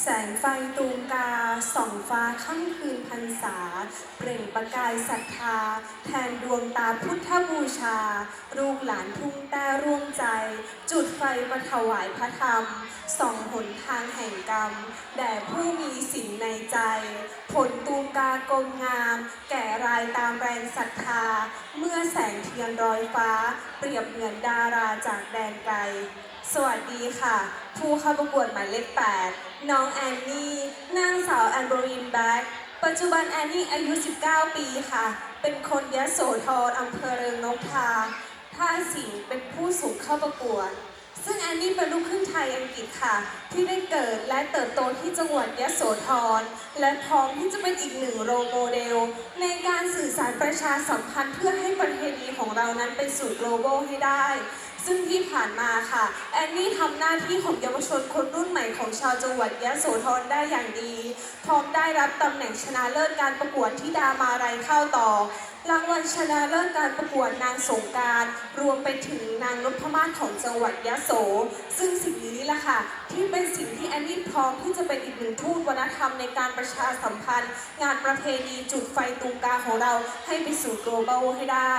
แสงไฟตูมกาส่องฟ้าค่ำคืนพรรษา เปล่งประกายศรัทธา แทนดวงตาพุทธบูชา ลูกหลานทุ่งแต่ร่วมใจ จุดไฟมาถวายพระธรรม ส่องหนทางแห่งกรรม แด่ผู้มีสิ่งในใจ ผลตัว กากลมงาม แก่รายตามแรงศรัทธา เมื่อแสงเทียนรอยฟ้า เปรียบเหมือนดาราจากแดนไกล สวัสดีค่ะ ผู้เข้าประกวดหมายเลข8น้องแอนนี่นางสาวแอนโบรีนแบ็กปัจจุบันแอนนี่อายุ 19 ปีค่ะ เป็นคนยะโสธรอำเภอเริงนกทาท่าสิงห์เป็นผู้สูงเข้าประกวด ซึ่งแอนนี่เป็นลูกครึ่งไทยอังกฤษค่ะ ที่ได้เกิดและเติบโตที่จังหวัดยะโสธรและพร้อมที่จะเป็นอีกหนึ่งโรโมเดล ในการสื่อสารประชาสัมพันธ์เพื่อให้ประเทศนี้ของเรานั้นไปสู่ global ให้ได้ ซึ่งที่ผ่านมาค่ะ แอนนี่ทำหน้าที่ของเยาวชนคน ม่ของชาวจังหวัดยะโสธรได้อย่างดี พร้อมได้รับตำแหน่งชนะเลิศการประกวดที่ดามาไรเข้าต่อ รางวัลชนะเลิศการประกวดนางสงการรวมไปถึงนางนพมาศของจังหวัดยะโส ซึ่งสิ่งนี้แหละค่ะที่เป็นสิ่ง อนนี่พร้อมที่จะเป็นอีกหนึ่งทูตวัฒนธรรมในการประชาสัมพันธ์ งานประเพณีจุดไฟตุงกาของเราให้ไปสู่ global ให้ได้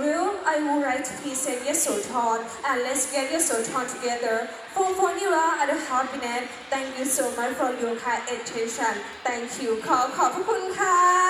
Will I would like to present Yesothon and let's get Yesothon together for formula and Happiness Thank you so much for your kind attention Thank you ขอขอบพระคุณค่ะ